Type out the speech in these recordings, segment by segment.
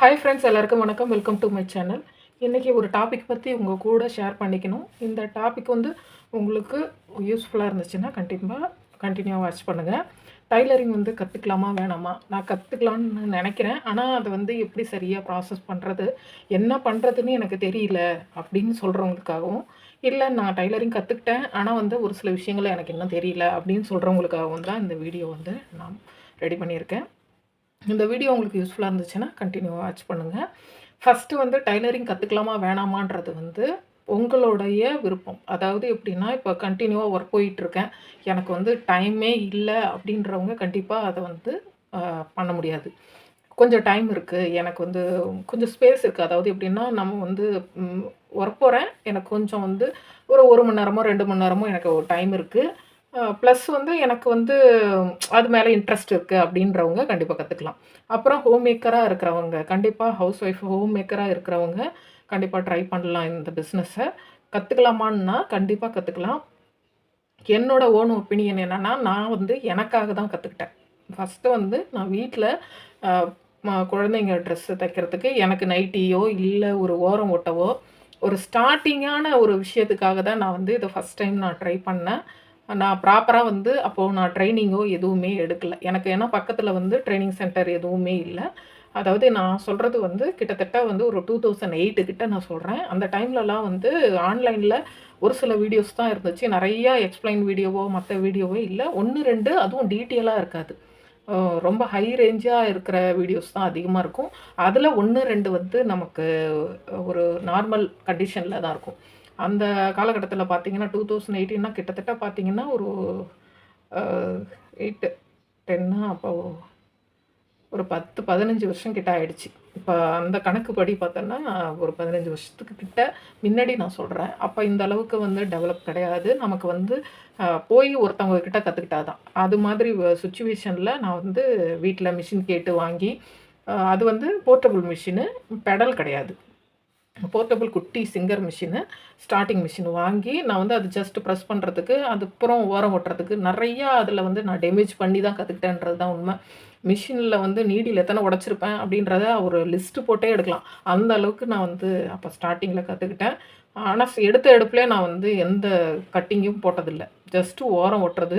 Hi friends எல்லாருக்கும் வணக்கம். Welcome to my channel இன்றைக்கி ஒரு டாபிக் பற்றி உங்கள் கூட ஷேர் பண்ணிக்கணும். இந்த டாபிக் வந்து உங்களுக்கு யூஸ்ஃபுல்லாக இருந்துச்சுன்னா கண்டிப்பாக கண்டினியூவாக வாட்ச் பண்ணுங்கள் டைலரிங் வந்து கற்றுக்கலாமா வேணாமா? நான் கற்றுக்கலான்னு நினைக்கிறேன். ஆனால் அதை வந்து எப்படி சரியாக ப்ராசஸ் பண்ணுறது என்ன பண்ணுறதுன்னு எனக்கு தெரியல அப்படின்னு சொல்கிறவங்களுக்காகவும் இல்லை நான் டைலரிங் கற்றுக்கிட்டேன் ஆனால் வந்து ஒரு சில விஷயங்கள் எனக்கு இன்னும் தெரியல அப்படின்னு சொல்கிறவங்களுக்காகவும் தான் இந்த வீடியோ வந்து நான் ரெடி பண்ணியிருக்கேன். இந்த வீடியோ உங்களுக்கு யூஸ்ஃபுல்லாக இருந்துச்சுன்னா கண்டினியூவாக வாட்ச் பண்ணுங்கள் ஃபஸ்ட்டு வந்து டைலரிங் கற்றுக்கலாமா வேணாமான்றது வந்து உங்களுடைய விருப்பம். அதாவது எப்படின்னா இப்போ கண்டினியூவாக ஒர்க் போயிட்டுருக்கேன். எனக்கு வந்து டைமே இல்லை அப்படின்றவங்க கண்டிப்பாக அதை வந்து பண்ண முடியாது. கொஞ்சம் டைம் இருக்குது எனக்கு வந்து கொஞ்சம் ஸ்பேஸ் இருக்குது அதாவது எப்படின்னா நம்ம வந்து ஒர்க் போகிறேன் எனக்கு கொஞ்சம் வந்து ஒரு ஒரு மணி நேரமோ ரெண்டு மணி நேரமோ எனக்கு ஒரு டைம் இருக்குது ப்ளஸ் வந்து எனக்கு வந்து அது மேலே இன்ட்ரெஸ்ட் இருக்குது அப்படின்றவங்க கண்டிப்பாக கற்றுக்கலாம் அப்புறம் ஹோம் மேக்கராக இருக்கிறவங்க கண்டிப்பாக ஹவுஸ் ஒய்ஃப் ஹோம் மேக்கராக இருக்கிறவங்க கண்டிப்பாக ட்ரை பண்ணலாம் இந்த பிஸ்னஸை கற்றுக்கலாமான்னா கண்டிப்பாக கற்றுக்கலாம் என்னோடய ஓன் ஒப்பீனியன் என்னென்னா நான் வந்து எனக்காக தான் கற்றுக்கிட்டேன் ஃபஸ்ட்டு வந்து நான் வீட்டில் குழந்தைங்க ட்ரெஸ்ஸு தைக்கிறதுக்கு எனக்கு நைட்டியோ இல்லை ஒரு ஓரம் ஓட்டவோ ஒரு ஸ்டார்டிங்கான ஒரு விஷயத்துக்காக தான் நான் வந்து இதை ஃபஸ்ட் டைம் நான் ட்ரை பண்ணேன். நான் ப்ராப்பராக வந்து அப்போது நான் ட்ரைனிங்கோ எதுவுமே எடுக்கலை. எனக்கு ஏன்னா பக்கத்தில் வந்து ட்ரைனிங் சென்டர் எதுவுமே இல்லை. அதாவது நான் சொல்கிறது வந்து கிட்டத்தட்ட வந்து ஒரு டூ தௌசண்ட் எயிட்டு கிட்ட நான் சொல்கிறேன் அந்த டைம்லலாம் வந்து ஆன்லைனில் ஒரு சில வீடியோஸ் தான் இருந்துச்சு. நிறையா எக்ஸ்பிளைன் வீடியோவோ மற்ற வீடியோவோ இல்லை. ஒன்று ரெண்டு அதுவும் டீட்டெயிலாக இருக்காது. ரொம்ப ஹை ரேஞ்சாக இருக்கிற வீடியோஸ் தான் அதிகமாக இருக்கும். அதில் ஒன்று ரெண்டு வந்து நமக்கு ஒரு நார்மல் கண்டிஷனில் தான் இருக்கும். அந்த காலகட்டத்தில் பார்த்தீங்கன்னா டூ தௌசண்ட் எயிட்டீன்னா கிட்டத்தட்ட பார்த்தீங்கன்னா ஒரு எயிட்டு டென்னா அப்போ ஒரு பத்து பதினஞ்சு வருஷம் கிட்ட ஆயிடுச்சு. இப்போ அந்த கணக்குப்படி பார்த்தோன்னா ஒரு பதினஞ்சு வருஷத்துக்கு கிட்ட முன்னாடி நான் சொல்கிறேன் அப்போ இந்த அளவுக்கு வந்து டெவலப் கிடையாது. நமக்கு வந்து போய் ஒருத்தவங்க கிட்ட கற்றுக்கிட்டாதான் அது மாதிரி சுச்சுவேஷனில் நான் வந்து வீட்டில் மிஷின் கேட்டு வாங்கி அது வந்து போர்ட்டபுள் மிஷினு பெடல் கிடையாது. போர்ட்டபிள் குட்டி சிங்கர் மிஷினு ஸ்டார்டிங் மிஷின் வாங்கி நான் வந்து அது ஜஸ்ட் ப்ரெஸ் பண்ணுறதுக்கு அதுக்கப்புறம் ஓரம் ஓட்டுறதுக்கு நிறையா அதில் வந்து நான் டேமேஜ் பண்ணி தான் கற்றுக்கிட்டேன்றது தான் உண்மை. மிஷினில் வந்து நீடியில் எத்தனை உடச்சிருப்பேன் அப்படின்றத ஒரு லிஸ்ட்டு போட்டே எடுக்கலாம். அந்த அளவுக்கு நான் வந்து அப்போ ஸ்டார்டிங்கில் கற்றுக்கிட்டேன் ஆனால் எடுத்த எடுப்புலேயே நான் வந்து எந்த கட்டிங்கும் போட்டதில்லை. ஜஸ்ட்டு ஓரம் ஒட்டுறது.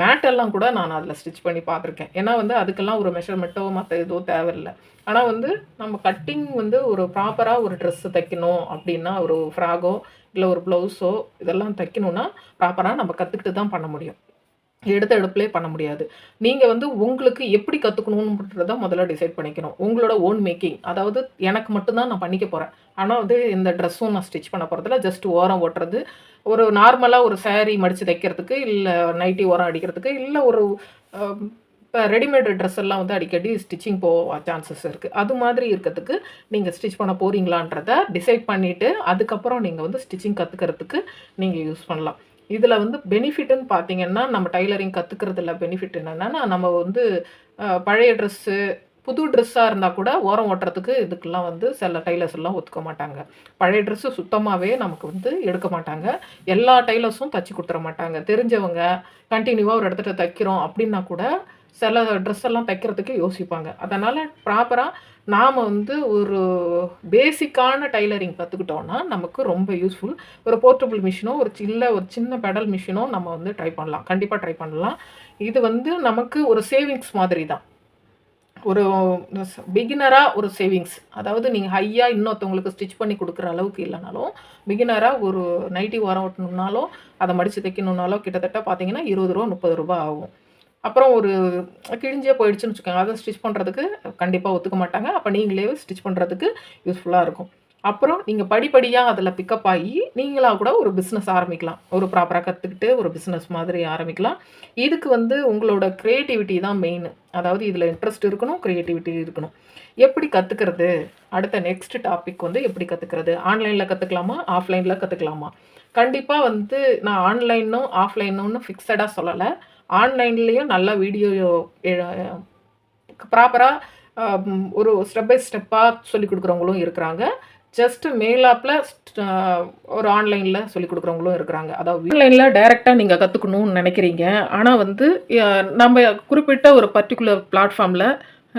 மேட்டெல்லாம் கூட நான் அதில் ஸ்டிச் பண்ணி பார்த்துருக்கேன். ஏன்னா வந்து அதுக்கெல்லாம் ஒரு மெஷர்மெண்ட்டோ மற்ற எதுவும் தேவையில்லை. ஆனால் வந்து நம்ம கட்டிங் வந்து ஒரு ப்ராப்பராக ஒரு ட்ரெஸ்ஸு தைக்கணும் அப்படின்னா ஒரு ஃப்ராகோ இல்லை ஒரு ப்ளவுஸோ இதெல்லாம் தைக்கணும்னா ப்ராப்பராக நம்ம கற்றுக்கிட்டு தான் பண்ண முடியும். எடுத்த எடுப்புலே பண்ண முடியாது. நீங்கள் வந்து உங்களுக்கு எப்படி கற்றுக்கணுன்றத முதல்ல டிசைட் பண்ணிக்கணும். உங்களோட ஓன் மேக்கிங் அதாவது எனக்கு மட்டும்தான் நான் பண்ணிக்க போகிறேன் ஆனால் வந்து இந்த ட்ரெஸ்ஸும் நான் ஸ்டிச் பண்ண போகிறதில்ல ஜஸ்ட் ஓரம் ஓட்டுறது. ஒரு நார்மலாக ஒரு சேரீ மடித்து தைக்கிறதுக்கு இல்லை நைட்டி ஓரம் அடிக்கிறதுக்கு இல்லை ஒரு இப்போ ரெடிமேட் ட்ரெஸ் எல்லாம் வந்து அடிக்கடி ஸ்டிச்சிங் போக சான்சஸ் இருக்குது அது மாதிரி இருக்கிறதுக்கு நீங்கள் ஸ்டிச் பண்ண போகிறீங்களான்றத டிசைட் பண்ணிவிட்டு அதுக்கப்புறம் நீங்கள் வந்து ஸ்டிச்சிங் கற்றுக்கிறதுக்கு நீங்கள் யூஸ் பண்ணலாம். இதில் வந்து பெனிஃபிட்னு பார்த்தீங்கன்னா நம்ம டைலரிங் கற்றுக்கிறதுல பெனிஃபிட் என்னென்னா நம்ம வந்து பழைய ட்ரெஸ்ஸு புது ட்ரெஸ்ஸாக இருந்தால் கூட ஓரம் ஓட்டுறதுக்கு இதுக்கெல்லாம் வந்து சில டைலர்ஸ் எல்லாம் ஒத்துக்க மாட்டாங்க. பழைய ட்ரெஸ்ஸு சுத்தமாகவே நமக்கு வந்து எடுக்க மாட்டாங்க. எல்லா டைலர்ஸும் தச்சு கொடுத்துட மாட்டாங்க. தெரிஞ்சவங்க கண்டினியூவாக ஒரு இடத்துல தைக்கிறோம் அப்படின்னா கூட சில ட்ரெஸ் எல்லாம் தைக்கிறதுக்கு யோசிப்பாங்க. அதனால் ப்ராப்பராக நாம் வந்து ஒரு பேசிக்கான டைலரிங் கற்றுக்கிட்டோன்னா நமக்கு ரொம்ப யூஸ்ஃபுல் ஒரு போர்ட்டபிள் மிஷினோ ஒரு சின்ன ஒரு சின்ன பெடல் மிஷினோ நம்ம வந்து ட்ரை பண்ணலாம். கண்டிப்பாக ட்ரை பண்ணலாம். இது வந்து நமக்கு ஒரு சேவிங்ஸ் மாதிரி தான் ஒரு பிகினராக ஒரு சேவிங்ஸ் அதாவது நீங்கள் ஹையாக இன்னொருத்தவங்களுக்கு ஸ்டிச் பண்ணி கொடுக்குற அளவுக்கு இல்லைனாலும் பிகினராக ஒரு நைட்டி வாரம் ஓட்டணும்னாலும் அதை மடித்து தைக்கணுன்னாலோ கிட்டத்தட்ட பார்த்தீங்கன்னா இருபது ரூபா முப்பது ரூபா ஆகும். அப்புறம் ஒரு கிழிஞ்சே போயிடுச்சுன்னு வச்சுக்கோங்க. அதை ஸ்டிச் பண்ணுறதுக்கு கண்டிப்பாக ஒத்துக்க மாட்டாங்க. அப்போ நீங்களே ஸ்டிச் பண்ணுறதுக்கு யூஸ்ஃபுல்லாக இருக்கும். அப்புறம் நீங்கள் படிப்படியாக அதில் பிக்கப் ஆகி நீங்களாக கூட ஒரு பிஸ்னஸ் ஆரம்பிக்கலாம். ஒரு ப்ராப்பராக கற்றுக்கிட்டு ஒரு பிஸ்னஸ் மாதிரி ஆரம்பிக்கலாம். இதுக்கு வந்து உங்களோட க்ரியேட்டிவிட்டி தான் மெயின் அதாவது இதில் இன்ட்ரெஸ்ட் இருக்கணும் க்ரியேட்டிவிட்டி இருக்கணும். எப்படி கற்றுக்கிறது அடுத்த நெக்ஸ்ட் டாபிக் வந்து எப்படி கற்றுக்கிறது ஆன்லைனில் கற்றுக்கலாமா ஆஃப்லைனில் கற்றுக்கலாமா கண்டிப்பாக வந்து நான் ஆன்லைனும் ஆஃப்லைனும்னு ஃபிக்ஸடாக சொல்லலை. ஆன்லைன்லேயும் நல்ல வீடியோ ப்ராப்பராக ஒரு ஸ்டெப் பை ஸ்டெப்பாக சொல்லி கொடுக்குறவங்களும் இருக்கிறாங்க. ஜஸ்ட் மெயிலாப்பில் ஒரு ஆன்லைனில் சொல்லி கொடுக்குறவங்களும் இருக்கிறாங்க. அதாவது ஆன்லைனில் டைரெக்டாக நீங்கள் கற்றுக்கணும்னு நினைக்கிறீங்க. ஆனால் வந்து நம்ம குறிப்பிட்ட ஒரு பர்டிகுலர் பிளாட்ஃபார்மில்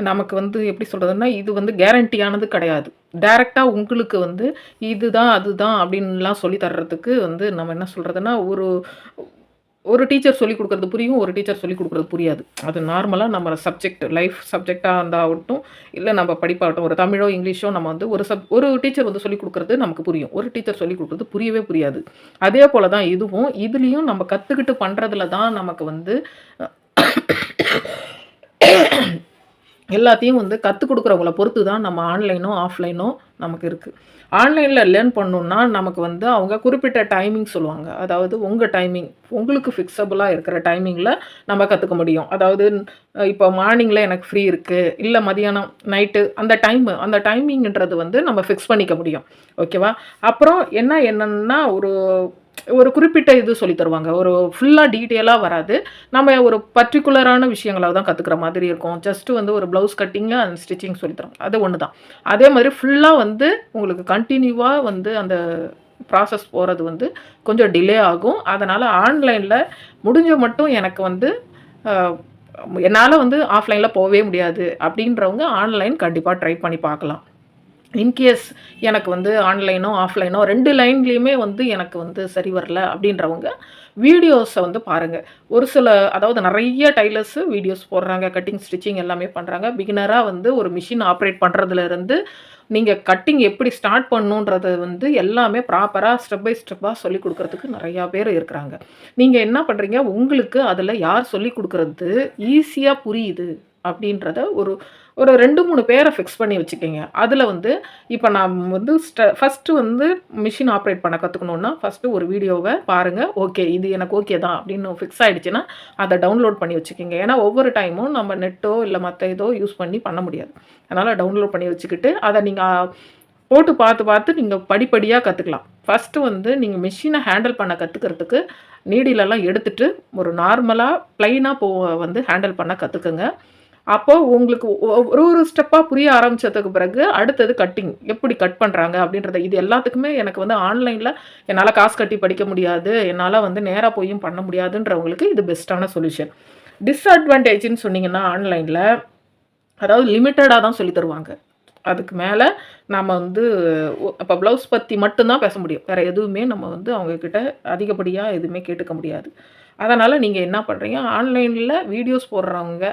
நமக்கு வந்து எப்படி சொல்கிறதுன்னா இது வந்து கேரண்டியானது கிடையாது. டைரெக்டாக உங்களுக்கு வந்து இதுதான் அதுதான் அப்படின்லாம் சொல்லி தர்றதுக்கு வந்து நம்ம என்ன சொல்கிறதுன்னா ஒரு ஒரு டீச்சர் சொல்லிக் கொடுக்குறது புரியும் ஒரு டீச்சர் சொல்லிக் கொடுக்குறது புரியாது. அது நார்மலாக நம்ம சப்ஜெக்ட் லைஃப் சப்ஜெக்டாக இருந்தாகட்டும் இல்லை நம்ம படிப்பாகட்டும் ஒரு தமிழோ இங்கிலீஷோ நம்ம வந்து ஒரு சப் ஒரு டீச்சர் வந்து சொல்லிக் கொடுக்குறது நமக்கு புரியும். ஒரு டீச்சர் சொல்லிக் கொடுக்குறது புரியவே புரியாது. அதே போல் தான் இதுவும் இதுலேயும் நம்ம கற்றுக்கிட்டு பண்ணுறதுல தான் நமக்கு வந்து எல்லாத்தையும் வந்து கற்றுக் கொடுக்குறவங்கள பொறுத்து தான் நம்ம ஆன்லைனோ ஆஃப்லைனோ நமக்கு இருக்குது ஆன்லைனில் லேர்ன் பண்ணணுன்னா நமக்கு வந்து அவங்க குறிப்பிட்ட டைமிங் சொல்லுவாங்க. அதாவது உங்கள் டைமிங் உங்களுக்கு ஃபிக்ஸபுளாக இருக்கிற டைமிங்கில் நம்ம கற்றுக்க முடியும். அதாவது இப்போ மார்னிங்கில் எனக்கு ஃப்ரீ இருக்குது இல்லை மதியானம் நைட்டு அந்த டைமு அந்த டைமிங்ன்றது வந்து நம்ம ஃபிக்ஸ் பண்ணிக்க முடியும். ஓகேவா அப்புறம் என்ன என்னென்னா ஒரு ஒரு குறிப்பிட்ட இது சொல்லி தருவாங்க. ஒரு ஃபுல்லாக டீட்டெயிலாக வராது. நம்ம ஒரு பர்டிகுலரான விஷயங்களாக தான் கற்றுக்கிற மாதிரி இருக்கும். ஜஸ்ட்டு வந்து ஒரு ப்ளவுஸ் கட்டிங்கு அண்ட் ஸ்டிச்சிங் சொல்லி தருவாங்க. அது ஒன்று தான் அதே மாதிரி ஃபுல்லாக வந்து உங்களுக்கு கண்டினியூவாக வந்து அந்த ப்ராசஸ் போகிறது வந்து கொஞ்சம் டிலே ஆகும். அதனால் ஆன்லைனில் முடிஞ்ச மட்டும் எனக்கு வந்து என்னால் வந்து ஆஃப்லைனில் போகவே முடியாது. அப்படின்றவங்க ஆன்லைன் கண்டிப்பாக ட்ரை பண்ணி பார்க்கலாம். இன்கேஸ் எனக்கு வந்து ஆன்லைனோ ஆஃப்லைனோ ரெண்டு லைன்லேயுமே வந்து எனக்கு வந்து சரி வரல அப்படின்றவங்க வீடியோஸை வந்து பாருங்கள் ஒரு சில அதாவது நிறைய டைலர்ஸு வீடியோஸ் போடுறாங்க கட்டிங் ஸ்டிச்சிங் எல்லாமே பண்ணுறாங்க பிகினராக வந்து ஒரு மிஷின் ஆப்ரேட் பண்ணுறதுலேருந்து நீங்கள் கட்டிங் எப்படி ஸ்டார்ட் பண்ணுன்றது வந்து எல்லாமே ப்ராப்பராக ஸ்டெப் பை ஸ்டெப்பாக சொல்லிக் கொடுக்குறதுக்கு நிறையா பேர் இருக்கிறாங்க. நீங்கள் என்ன பண்ணுறீங்க உங்களுக்கு அதில் யார் சொல்லிக் கொடுக்குறது ஈஸியாக புரியுது அப்படின்றத ஒரு ஒரு ரெண்டு மூணு பேரை ஃபிக்ஸ் பண்ணி வச்சுக்கோங்க. அதில் வந்து இப்போ நான் வந்து ஸ்ட ஃபஸ்ட்டு வந்து மிஷின் ஆப்ரேட் பண்ண கற்றுக்கணுன்னா ஃபஸ்ட்டு ஒரு வீடியோவை பாருங்கள் ஓகே இது எனக்கு ஓகே தான் அப்படின்னு ஃபிக்ஸ் ஆகிடுச்சுன்னா அதை டவுன்லோட் பண்ணி வச்சுக்கோங்க. ஏன்னா ஒவ்வொரு டைமும் நம்ம நெட்டோ இல்லை மற்ற இதோ யூஸ் பண்ணி பண்ண முடியாது. அதனால் டவுன்லோட் பண்ணி வச்சுக்கிட்டு அதை நீங்கள் போட்டு பார்த்து பார்த்து நீங்கள் படிப்படியாக கற்றுக்கலாம் ஃபஸ்ட்டு வந்து நீங்கள் மிஷினை ஹேண்டில் பண்ண கற்றுக்கிறதுக்கு நீடிலெல்லாம் எடுத்துகிட்டு ஒரு நார்மலாக ப்ளைனாக போ வந்து ஹேண்டில் பண்ண கற்றுக்குங்க அப்போது உங்களுக்கு ஒரு ஒரு ஸ்டெப்பாக புரிய ஆரம்பித்ததுக்கு பிறகு அடுத்தது கட்டிங் எப்படி கட் பண்ணுறாங்க அப்படின்றத இது எல்லாத்துக்குமே எனக்கு வந்து ஆன்லைனில் என்னால் காசு கட்டி படிக்க முடியாது என்னால் வந்து நேராக போயும் பண்ண முடியாதுன்றவங்களுக்கு இது பெஸ்ட்டான சொல்யூஷன் டிஸ்அட்வான்டேஜ்னு சொன்னீங்கன்னா ஆன்லைனில் அதாவது லிமிட்டடாக தான் சொல்லி தருவாங்க. அதுக்கு மேலே நம்ம வந்து இப்போ ப்ளவுஸ் பற்றி மட்டும்தான் பேச முடியும். வேறு எதுவுமே நம்ம வந்து அவங்கக்கிட்ட அதிகப்படியாக எதுவுமே கேட்டுக்க முடியாது. அதனால் நீங்கள் என்ன பண்ணுறீங்க ஆன்லைனில் வீடியோஸ் போடுறவங்க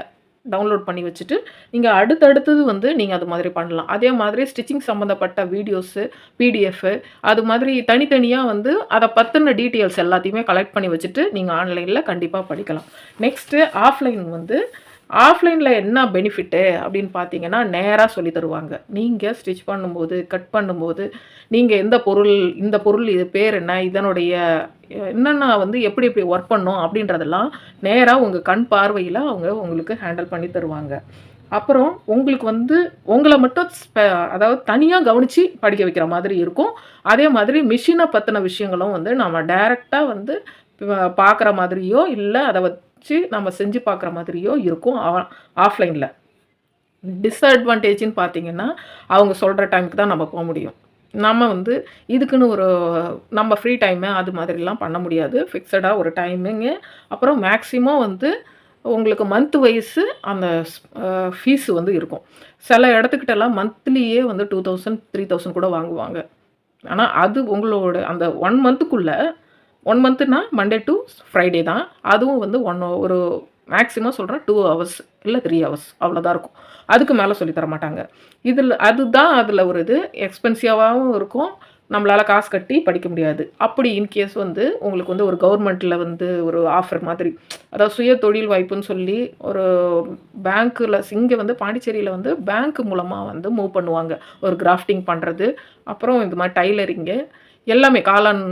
டவுன்லோட் பண்ணி வச்சுட்டு நீங்கள் அடுத்தடுத்தது வந்து நீங்கள் அது மாதிரி பண்ணலாம். அதே மாதிரி ஸ்டிச்சிங் சம்மந்தப்பட்ட வீடியோஸு பிடிஎஃப்பு அது மாதிரி தனித்தனியாக வந்து அதை பற்றின டீட்டெயில்ஸ் எல்லாத்தையுமே கலெக்ட் பண்ணி வச்சுட்டு நீங்கள் ஆன்லைனில் கண்டிப்பாக படிக்கலாம். நெக்ஸ்ட்டு ஆஃப்லைன் வந்து ஆஃப்லைனில் என்ன பெனிஃபிட்டு அப்படின்னு பார்த்தீங்கன்னா நேராக சொல்லி தருவாங்க. நீங்கள் ஸ்டிச் பண்ணும்போது கட் பண்ணும்போது நீங்கள் எந்த பொருள் இந்த பொருள் இது பேர் என்ன இதனுடைய என்னென்ன வந்து எப்படி எப்படி ஒர்க் பண்ணும் அப்படின்றதெல்லாம் நேராக உங்கள் கண் பார்வையில் அவங்க உங்களுக்கு ஹேண்டில் பண்ணி தருவாங்க. அப்புறம் உங்களுக்கு வந்து உங்களை மட்டும் அதாவது தனியாக கவனித்து படிக்க வைக்கிற மாதிரி இருக்கும். அதே மாதிரி மிஷினை பற்றின விஷயங்களும் வந்து நம்ம டைரெக்டாக வந்து பார்க்குற மாதிரியோ இல்லை அதை வச்சு நம்ம செஞ்சு பார்க்குற மாதிரியோ இருக்கும் ஆஃப்லைனில் டிஸ்அட்வான்டேஜ்னு பார்த்தீங்கன்னா அவங்க சொல்கிற டைமுக்கு தான் நம்ம போக முடியும். நம்ம வந்து இதுக்குன்னு ஒரு நம்ம ஃப்ரீ டைமு அது மாதிரிலாம் பண்ண முடியாது. ஃபிக்ஸடாக ஒரு டைமிங்கு அப்புறம் மேக்ஸிமம் வந்து உங்களுக்கு மந்த் வைஸு அந்த ஃபீஸு வந்து இருக்கும். சில இடத்துக்கிட்டலாம் மந்த்லியே வந்து டூ தௌசண்ட் த்ரீ தௌசண்ட் கூட வாங்குவாங்க. ஆனால் அது உங்களோட அந்த ஒன் மந்த்துக்குள்ளே ஒன் மந்த்துனா மண்டே டு ஃப்ரைடே தான். அதுவும் வந்து ஒன் ஒரு மேக்ஸிமம் சொல்கிறேன் டூ ஹவர்ஸ் இல்லை த்ரீ ஹவர்ஸ் அவ்வளோதான் இருக்கும். அதுக்கு மேலே சொல்லி தர மாட்டாங்க. இதில் அதுதான் அதில் ஒரு இது. எக்ஸ்பென்சிவாகவும் இருக்கும். நம்மளால் காசு கட்டி படிக்க முடியாது. அப்படி இன்கேஸ் வந்து உங்களுக்கு வந்து ஒரு கவர்மெண்ட்டில் வந்து ஒரு ஆஃபர் மாதிரி அதாவது சுய தொழில் வாய்ப்புன்னு சொல்லி ஒரு பேங்க்கில் இங்கே வந்து பாண்டிச்சேரியில் வந்து பேங்க் மூலமாக வந்து மூவ் பண்ணுவாங்க. ஒரு கிராஃப்டிங் பண்ணுறது அப்புறம் இந்த மாதிரி டைலரிங்கு எல்லாமே காளான்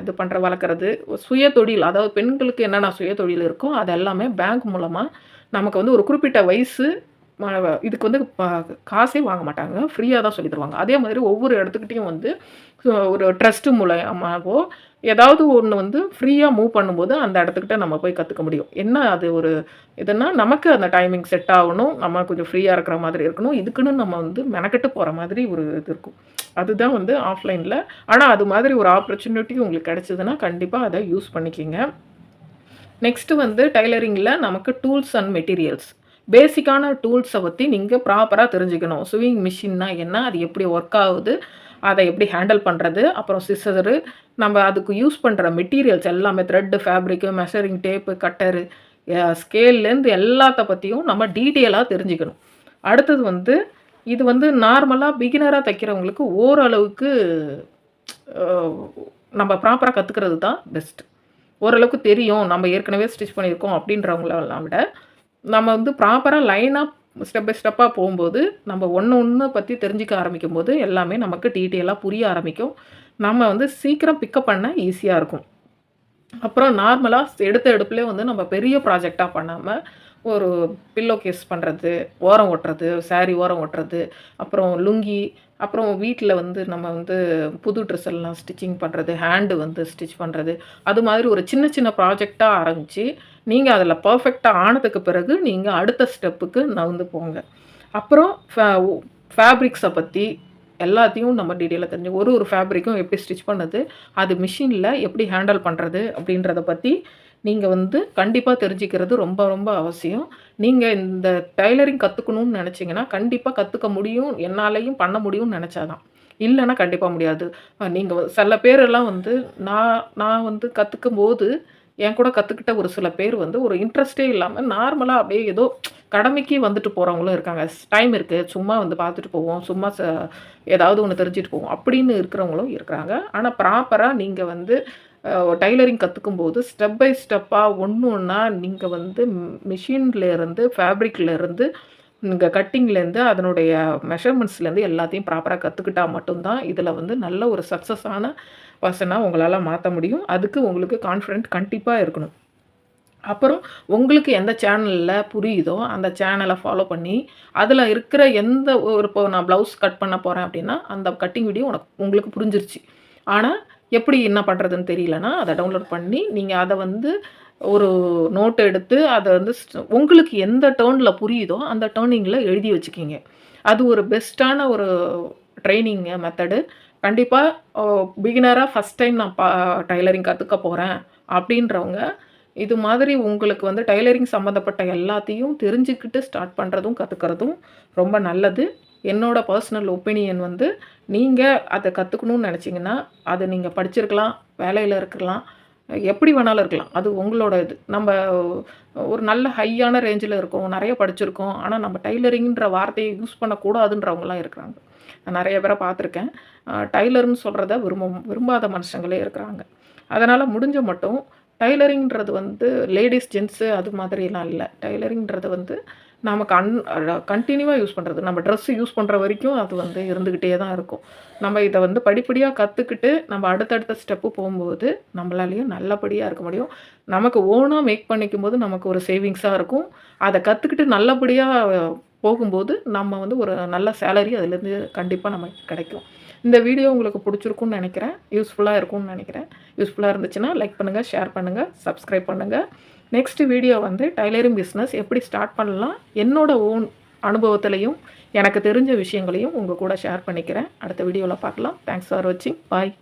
இது பண்ணுற வளர்க்குறது சுய தொழில் அதாவது பெண்களுக்கு என்னென்ன சுய தொழில் இருக்கோ அது எல்லாமே பேங்க் மூலமாக நமக்கு வந்து ஒரு குறிப்பிட்ட வயசு இதுக்கு வந்து காசே வாங்க மாட்டாங்க. ஃப்ரீயாக தான் சொல்லி தருவாங்க. அதே மாதிரி ஒவ்வொரு இடத்துக்கிட்டையும் வந்து ஒரு ட்ரஸ்ட்டு மூலயமாவோ ஏதாவது ஒன்று வந்து ஃப்ரீயாக மூவ் பண்ணும்போது அந்த இடத்துக்கிட்ட நம்ம போய் கற்றுக்க முடியும். என்ன அது ஒரு இதுன்னா நமக்கு அந்த டைமிங் செட் ஆகணும். நம்ம கொஞ்சம் ஃப்ரீயாக இருக்கிற மாதிரி இருக்கணும். இதுக்குன்னு நம்ம வந்து மெனக்கெட்டு போகிற மாதிரி ஒரு இது இருக்கும். அதுதான் வந்து ஆஃப்லைனில் ஆனால் அது மாதிரி ஒரு ஆப்பர்ச்சுனிட்டி உங்களுக்கு கிடச்சிதுன்னா கண்டிப்பாக அதை யூஸ் பண்ணிக்கிங்க. நெக்ஸ்ட்டு வந்து டைலரிங்கில் நமக்கு டூல்ஸ் அண்ட் மெட்டீரியல்ஸ் பேசிக்கான டூல்ஸை பற்றி நீங்கள் ப்ராப்பராக தெரிஞ்சுக்கணும். சுவிங் மிஷின்னா என்ன? அது எப்படி ஒர்க் ஆகுது? அதை எப்படி ஹேண்டில் பண்ணுறது அப்புறம் சிசரு நம்ம அதுக்கு யூஸ் பண்ணுற மெட்டீரியல்ஸ் எல்லாமே thread fabric measuring tape cutter ஸ்கேல்லேருந்து எல்லாத்த பற்றியும் நம்ம டீட்டெயிலாக தெரிஞ்சுக்கணும். அடுத்தது வந்து இது வந்து நார்மலாக பிகினராக தைக்கிறவங்களுக்கு ஓரளவுக்கு நம்ம ப்ராப்பராக கற்றுக்கிறது தான் பெஸ்ட் ஓரளவுக்கு தெரியும் நம்ம ஏற்கனவே ஸ்டிச் பண்ணியிருக்கோம் அப்படின்றவங்களெல்லாம் விட நம்ம வந்து ப்ராப்பராக லைனாக ஸ்டெப் பை ஸ்டெப்பாக போகும்போது நம்ம ஒன்று ஒன்று பற்றி தெரிஞ்சுக்க ஆரம்பிக்கும் போது எல்லாமே நமக்கு டீட்டெயிலாக புரிய ஆரம்பிக்கும். நம்ம வந்து சீக்கிரம் பிக்கப் பண்ண ஈஸியாக இருக்கும். அப்புறம் நார்மலாக எடுத்த எடுப்புலேயே வந்து நம்ம பெரிய ப்ராஜெக்டாக பண்ணாமல் ஒரு பில்லோ கேஸ் பண்ணுறது ஓரம் ஓட்டுறது saree ஓரம் ஓட்டுறது அப்புறம் லுங்கி அப்புறம் வீட்டில் வந்து நம்ம வந்து புது ட்ரெஸ் எல்லாம் ஸ்டிச்சிங் பண்ணுறது ஹேண்டு வந்து ஸ்டிச் பண்ணுறது அது மாதிரி ஒரு சின்ன சின்ன ப்ராஜெக்டாக ஆரம்பித்து நீங்கள் அதில் பர்ஃபெக்டாக ஆனதுக்கு பிறகு நீங்கள் அடுத்த ஸ்டெப்புக்கு நகர்ந்து போங்க. அப்புறம் ஃபேப்ரிக்ஸை பற்றி எல்லாத்தையும் நம்ம டீட்டெயிலாக தெரிஞ்சு ஒரு ஒரு ஃபேப்ரிக்கும் எப்படி ஸ்டிச் பண்ணுது அது மிஷினில் எப்படி ஹேண்டில் பண்ணுறது அப்படின்றத பற்றி நீங்கள் வந்து கண்டிப்பாக தெரிஞ்சுக்கிறது ரொம்ப ரொம்ப அவசியம். நீங்கள் இந்த டைலரிங் கற்றுக்கணும்னு நினச்சிங்கன்னா கண்டிப்பாக கற்றுக்க முடியும் என்னாலையும் பண்ண முடியும்னு நினச்சாதான். இல்லைன்னா கண்டிப்பாக முடியாது. நீங்கள் சில பேரெல்லாம் வந்து நான் நான் வந்து கற்றுக்கும் போது என் கூட கற்றுக்கிட்ட ஒரு சில பேர் வந்து ஒரு இன்ட்ரெஸ்டே இல்லாமல் நார்மலாக அப்படியே ஏதோ கடமைக்கு வந்துட்டு போகிறவங்களும் இருக்காங்க. டைம் இருக்குது சும்மா வந்து பார்த்துட்டு போவோம் சும்மா ச ஏதாவது ஒன்று தெரிஞ்சுட்டு போவோம் அப்படின்னு இருக்கிறவங்களும் இருக்கிறாங்க. ஆனால் ப்ராப்பராக நீங்கள் வந்து டைலரிங் கற்றுக்கும் போது ஸ்டெப் பை ஸ்டெப்பாக ஒன்று ஒன்றா நீங்கள் வந்து மிஷின்லேருந்து ஃபேப்ரிக்லேருந்து நீங்கள் கட்டிங்லேருந்து அதனுடைய மெஷர்மெண்ட்ஸ்லேருந்து எல்லாத்தையும் ப்ராப்பராக கற்றுக்கிட்டா மட்டும்தான் இதில் வந்து நல்ல ஒரு சக்ஸஸான பர்சனாக உங்களால் மாற்ற முடியும். அதுக்கு உங்களுக்கு கான்ஃபிடென்ட் கண்டிப்பாக இருக்கணும். அப்புறம் உங்களுக்கு எந்த சேனலில் புரியுதோ அந்த சேனலை ஃபாலோ பண்ணி அதில் இருக்கிற எந்த ஒரு இப்போ நான் ப்ளவுஸ் கட் பண்ண போகிறேன் அப்படின்னா அந்த கட்டிங் வீடியோ உனக்கு உங்களுக்கு புரிஞ்சிருச்சு. ஆனால் எப்படி என்ன பண்ணுறதுன்னு தெரியலனா அதை டவுன்லோட் பண்ணி நீங்கள் அதை வந்து ஒரு நோட் எடுத்து அதை வந்து உங்களுக்கு எந்த டேர்னில் புரியுதோ அந்த டேர்னிங்கில் எழுதி வச்சுக்கிங்க. அது ஒரு பெஸ்ட்டான ஒரு ட்ரைனிங் மெத்தடு கண்டிப்பாக பிகினராக ஃபஸ்ட் டைம் நான் பா டைலரிங் கற்றுக்க போகிறேன் அப்படின்றவங்க இது மாதிரி உங்களுக்கு வந்து டைலரிங் சம்மந்தப்பட்ட எல்லாத்தையும் தெரிஞ்சுக்கிட்டு ஸ்டார்ட் பண்ணுறதும் கற்றுக்கிறதும் ரொம்ப நல்லது. என்னோடய பர்சனல் ஒப்பீனியன் வந்து நீங்கள் அதை கற்றுக்கணும்னு நினச்சிங்கன்னா அதை நீங்கள் படிச்சிருக்கலாம் வேலையில் இருக்கலாம் எப்படி வேணாலும் இருக்கலாம். அது உங்களோட இது. நம்ம ஒரு நல்ல ஹையான ரேஞ்சில் இருக்கோம் நிறைய படிச்சிருக்கோம் ஆனால் நம்ம டைலரிங்கிற வார்த்தையை யூஸ் பண்ணக்கூடாதுன்றவங்களாம் இருக்கிறாங்க. நான் நிறைய பேரை பார்த்துருக்கேன். டைலர்னு சொல்கிறத விரும்ப விரும்பாத மனுஷங்களே இருக்கிறாங்க. அதனால் முடிஞ்ச மட்டும் டைலரிங்கிறது வந்து லேடிஸ் ஜென்ஸு அது மாதிரிலாம் இல்லை. டைலரிங்கிறது வந்து நாம் கண் கண்டினியூவாக யூஸ் பண்ணுறது நம்ம ட்ரெஸ்ஸு யூஸ் பண்ணுற வரைக்கும் அது வந்து இருந்துக்கிட்டே தான் இருக்கும். நம்ம இதை வந்து படிப்படியாக கற்றுக்கிட்டு நம்ம அடுத்தடுத்த ஸ்டெப்பு போகும்போது நம்மளாலேயும் நல்லபடியாக இருக்க முடியும். நமக்கு ஓனாக மேக் பண்ணிக்கும் போது நமக்கு ஒரு சேவிங்ஸாக இருக்கும். அதை கற்றுக்கிட்டு நல்லபடியாக போகும்போது நம்ம வந்து ஒரு நல்ல சேலரி அதுலேருந்து கண்டிப்பாக நமக்கு கிடைக்கும். இந்த வீடியோ உங்களுக்கு பிடிச்சிருக்கும்னு நினைக்கிறேன். யூஸ்ஃபுல்லாக இருக்கும்னு நினைக்கிறேன். யூஸ்ஃபுல்லாக இருந்துச்சுன்னா லைக் பண்ணுங்கள் ஷேர் பண்ணுங்கள் சப்ஸ்கிரைப் பண்ணுங்கள் நெக்ஸ்ட் வீடியோ வந்து டைலரிங் பிஸ்னஸ் எப்படி ஸ்டார்ட் பண்ணலாம் என்னோடய ஓன் அனுபவத்திலையும் எனக்கு தெரிஞ்ச விஷயங்களையும் உங்கள் கூட ஷேர் பண்ணிக்கிறேன். அடுத்த வீடியோவில் பார்க்கலாம். தேங்க்ஸ் ஃபார் வாட்சிங் பாய்